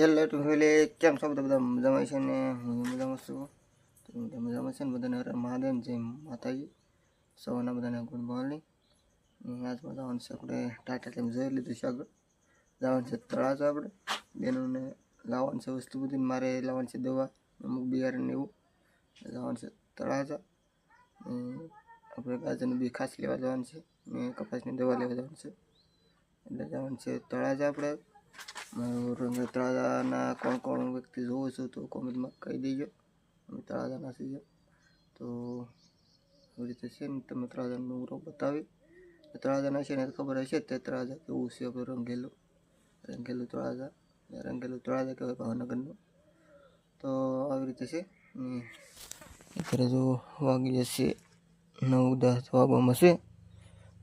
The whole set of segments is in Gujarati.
હેલો ટુ ફેમિલી કેમ છો બધા? બધા મજામાં છે ને? હું મજામાં છું. તો બધા મજામાં છે ને? બધાને હરે મહાદેવ જય માતાજી. સૌના બધાને ગુડ મોર્નિંગ. આજ જવાનું છે આપણે ટાટા ટાઈમ જોઈ લીધું છે આગળ. જવાનું છે તળાજ આપણે. બેનોને લાવવાનું છે વસ્તુ બધી મારે લાવવાની છે દવા, અમુક બિયારણ એવું. જવાનું છે તળાજા. આપણે ગાજરનું બી ખાસ લેવા જવાનું છે. ને કપાસની દવા લેવા જવાનું છે. એટલે જવાનું છે તળાજા આપણે. રંગ તળાજાના કોણ કોણ વ્યક્તિ જોવો છો તો કોમેન્ટમાં કહી દેજો. અમે તળાજાના છીએ તો એવી રીતે છે ને તમે તળાજાનું રોગ બતાવી. તળાજાના છે ને ખબર હશે તે તળાજા કેવું છે આપણે રંગેલું. રંગેલું તળાજા રંગેલું તળાજા કહેવાય ભાવનગરનું. તો આવી રીતે છે. અત્યારે જો વાગી જશે. નવ દસ વાગવામાં છે.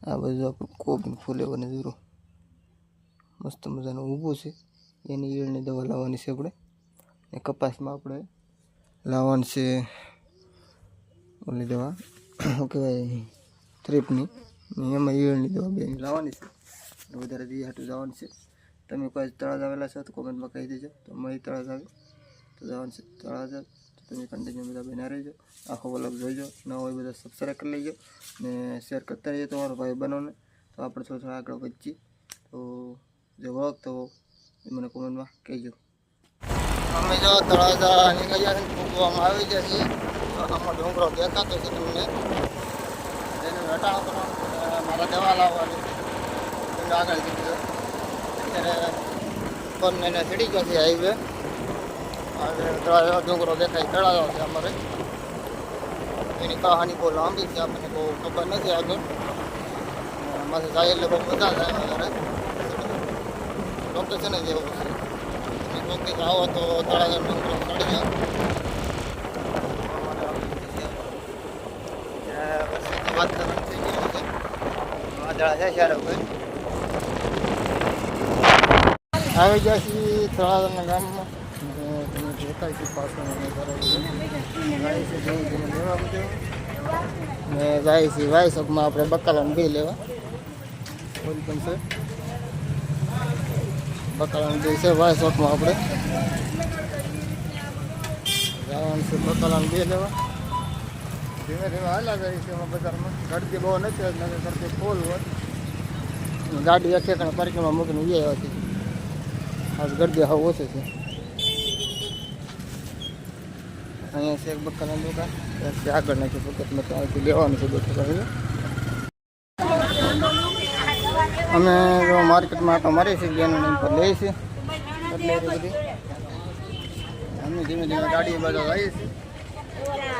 આ બધું આપણું કોબી બને જરૂર. મસ્ત મજાનું ઊભું છે. એની ઈયળની દવા લાવવાની છે આપણે. ને કપાસમાં આપણે લાવવાની છે ઓલી દવા. શું કહેવાય? થ્રીપની એમાં ઈયળની દવા બે લાવવાની છે. વધારે દી હાટું જવાનું છે. તમે કોઈ તળાજ આવેલા છો તો કોમેન્ટમાં કહી દેજો. તો મળી તળાજ આવે. તો જવાનું છે તળાજ. તો તમે કન્ટિન્યુ બધા બના રહેજો. આખો વલગ જોઈજો ન હોય બધા સબસ્ક્રાઈબ કરી લેજો. ને શેર કરતા રહીજો તમારો ભાઈ બનોને તો આપણે થોડા થોડા આગળ વધીએ. તો જો વ્લોગ તો એ મને કોમેન્ટમાં કહેજો અમે જો તળાજા નીકળ્યા છે ફૂંકવામાં આવી ગયા છીએ તો આમાં ડુંગરો દેખાતો છે તમને એને રટાણો કરવાનો અને મારા દવા લાવવાની એને આગળ કીધું અત્યારે ફોન એને ચડી ગયો છે હાઈવે આગળ તળાજા ડુંગરો દેખાય તળાજા છે અમારે એની કહાની બહુ લાંબી છે આપણને બહુ ખબર નથી આગળ માથે જાય એટલે બહુ મજા આવે છે ને જે કોઈક આવો તો તળાજા ચડી જાઓ વાત કરવાની થઈ ગયું છે. વાદળા છે આવી ગયા છીએ તળાજાના ગામમાં. દેખાય છે જાય ને જાય છે વાય સબમાં આપણે બકાલાને બી લેવા. બોલ પણ છે. બકાલાનું બી છે, વાય શોખમાં આપણે. જવાનું છે બકાલાનું બી લેવા. ધીમે ધીમે હાલા જાય છે એમાં બજારમાં. ગળદી બહુ નથી હોય નથી ગળદી ફૂલ હોય. ગાડી એક ઠેકાણે પાર્કિંગમાં મૂકીને ઉઈ આવ્યા છે આજ ગળદી હાવ ઓછી છે. અહીંયા છે એક બકાલાની દુકાન. આગળ નથી ફક્તમાં ત્યાંથી લેવાનું છે બધું અમે જો માર્કેટમાં આટો મારી છીએ બેનો પર લઈએ છીએ એટલે એ બધી. અમે ધીમે ધીમે ગાડી બધા જઈએ છીએ.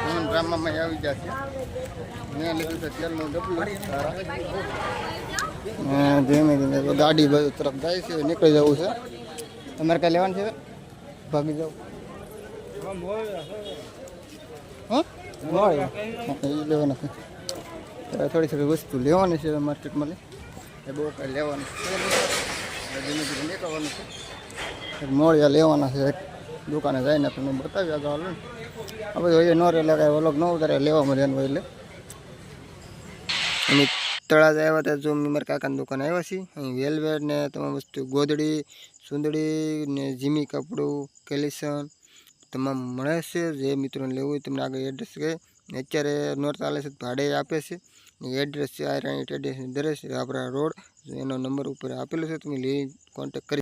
અમે ડ્રામામાં આવી ગયા છે મેં લીધું છે તેલનું ડબલું. સારા ને ધીમે ધીમે તો ગાડી બાજુ તરફ જાય છે નીકળી જવું છે. તમારે કાંઈ લેવાનું છે? ભાગી જાવ હા? મળે હા, એ લેવાના છે. ત્યારે થોડી થોડી વસ્તુ લેવાની છે માર્કેટમાં લે. એ બહુ કાંઈ લેવાનું છે. ધીમે લેવાના છે દુકાને જઈને તમે બતાવ્યા તો હાલ આ બધું ન રહેલા, કાંઈ ઓલોક ન ઉતારે, લેવા મળે એનું એટલે. અમે તળાજા આવ્યા હતા, જો અમે મારા કાકાની દુકાને આવ્યા છીએ. અહીં વેલવેટ ને તમામ વસ્તુ, ગોદડી, સુંદડી ને જીમી કપડું, કેલિસન, તમામ મળે છે. જે મિત્રોને લેવું હોય તમને આગળ એડ્રેસ કહે. અત્યારે નોર્થ ચાલે છે ભાડે આપે છે. એડ્રેસ છે, આ રાણી ટ્રેડિશન દરેશ આપણા રોડ. એનો નંબર ઉપર આપેલો છે, તમે લઈ કોન્ટેક કરી